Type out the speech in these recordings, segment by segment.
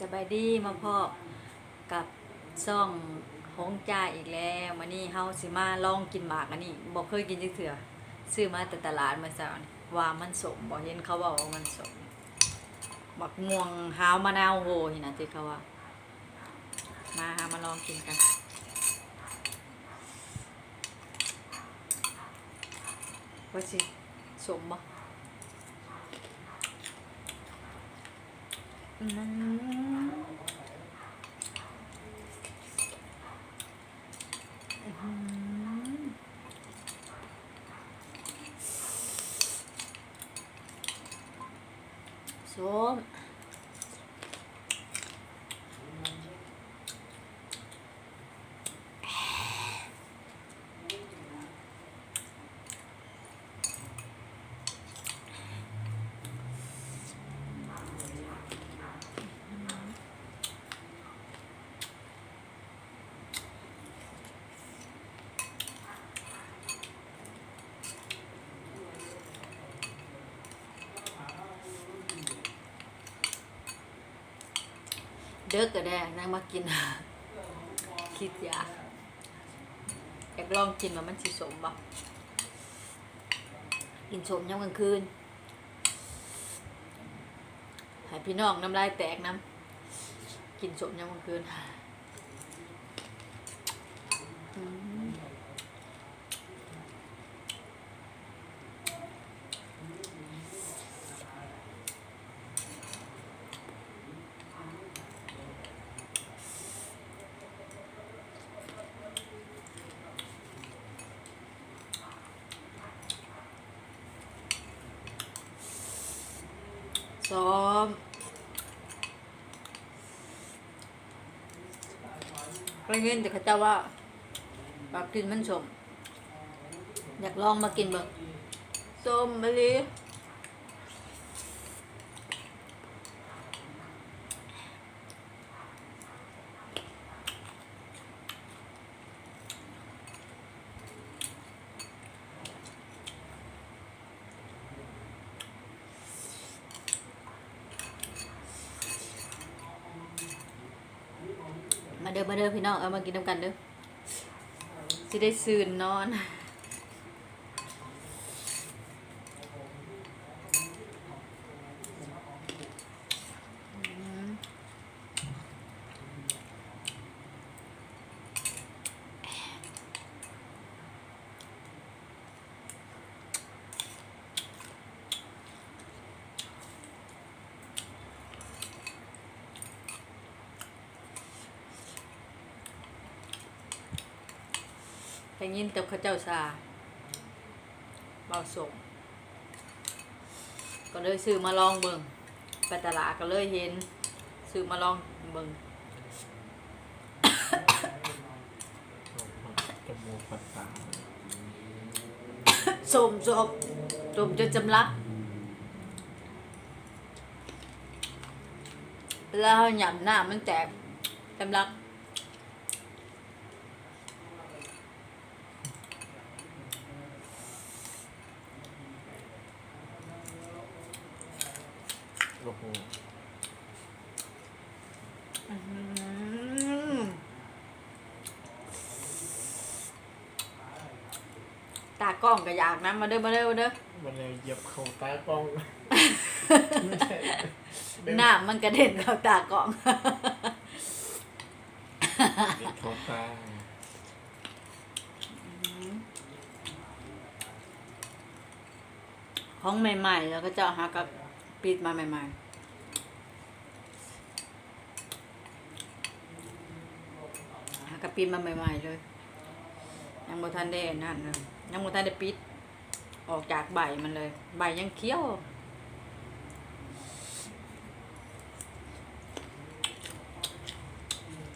สบายดีมาพ่อกับซ่องของจ่าอีกแล้วมานี่เฮาสิมาลองกินหมากอันนี้บ่เคยกินจักเทื่อซื้อมาแต่ตลาดมาซะว่ามันสมบ่เห็นเขาบอกว่ามันสมบักม่วงหาวมะนาวโหนี่นนะที่เขาว่า มาหามาลองกินกันว่าสิสมบ่อืม ส้ เด้อก็ได้นั่งมากิน คิดอยากอยากลองกินว่ามันสิสมบ่กินสมยามกลางคืนให้พี่น้องน้ำลายแตกน้ำกินสมยามกลางคืนอืม ซ้อม ก็เห็นแต่เขาเจ้าว่าปากกินมันสมอยากลองมากินเบิ่งส้มมะลิ มาเด้อมาเด้อพี่น้องเอามากินน้ำกันเด้อสิได้ซื่นนอน ไปยินแต่เขาเจ้าซาเบาส่ง ก็เลยซื้อมาลองเบิ่งไปตลาดก็เลยเห็น ซื้อมาลองเบิ่งจมูกปัดตาสมสมสมจนจำลักแล้วหยำหน้ามันแตกจำลัก โอ้โห อื้อหือ ตากล้องก็อยากนะมาเด้อมาเด้อมาเด้อมันเลยเหยียบเข่าตากล้องไม่ใช่หน้ามันกระเด็นเข้าตากล้องติดเข่าตาของใหม่ๆ แล้วก็จะหากับปิดมาใหม่ ๆหากับ ปิดมาใหม่ๆเลย ยังบ่ทันได้นั่นเลยยังบ่ทันได้ปิด ออกจากใบมันเลย ใบยังเคี้ยว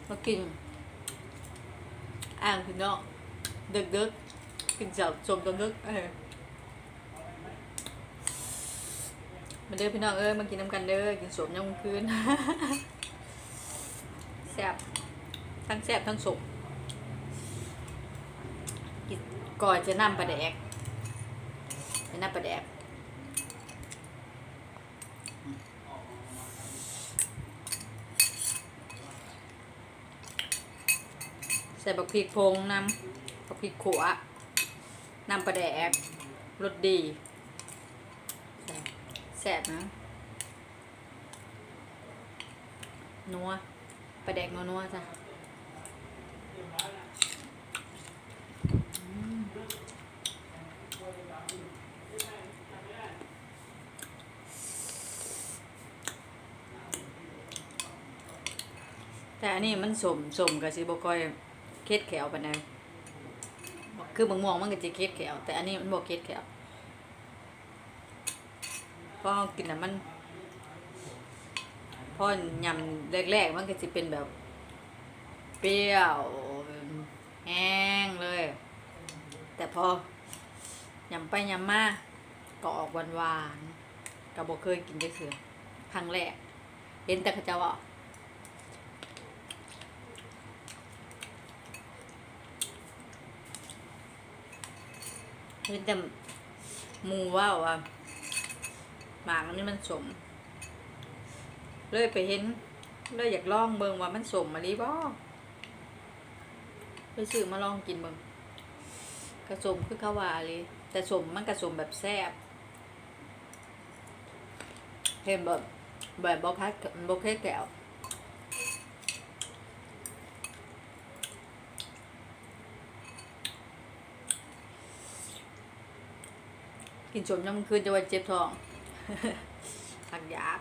มากินอ่างพี่น้องดึกๆกินเจับชมตอนดึกเออมาเด้อพี่น้องเอ้ยมากินน้ำกันเด้อกินสมยามกลางคืนแซ่บ ทั้งแซ่บทั้งสุกก่อนจะนำปลาแดกจะนำปลาแดกใส่บักพริกพงน้ำบักพริกขัวน้ำปลาแดกรสดีแซ่บนะนัวปลาแดกนัวๆจ้ะ แต่อันนี้มันสมสมกับสิบค่อยเค็ดแขวปานใดคือบางม่วงมันก็จะเค็ดแขวแต่อันนี้มันบ่เค็ดแขวเพราะเรากินน่ะมันเพราะยำแรกๆมันก็จะเป็นแบบ เปรี้ยวแห้งเลย แต่พอยำไปยำมาก็ออกหวานๆก็บอกเคยกินได้เสือครั้งแรกเห็นแต่เขาเจะว่า เห็นแต่หมูว่าว่าหมากอันนี้มันสม เลยไปเห็นเลยอยากลองเบิงว่ามันสมมาลีบ่ไปซื้อมาลองกินเบิงกระสมคือเขาว่าเลยแต่สมมันกระสมแบบแซ่บเห็นแบบแบบบ่คัดบ่เคยแก้ว กินสมยามคืนจะว่าเจ็บท้องหักยาก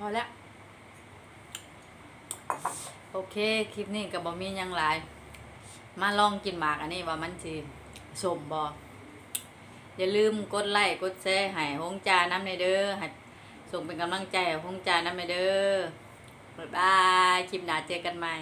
พอแล้ว โอเค คลิปนี้กับบอมียังหลาย มาลองกินหมากอันนี้ว่ามันสิสมบออย่าลืมกดไลค์กดแชร์ให้ฮงจาน้ำในเด้อให้ส่งเป็นกำลังใจให้ฮงจาน้ำในเด้อบ๊ายบาย คลิปหน้าเจอกันใหม่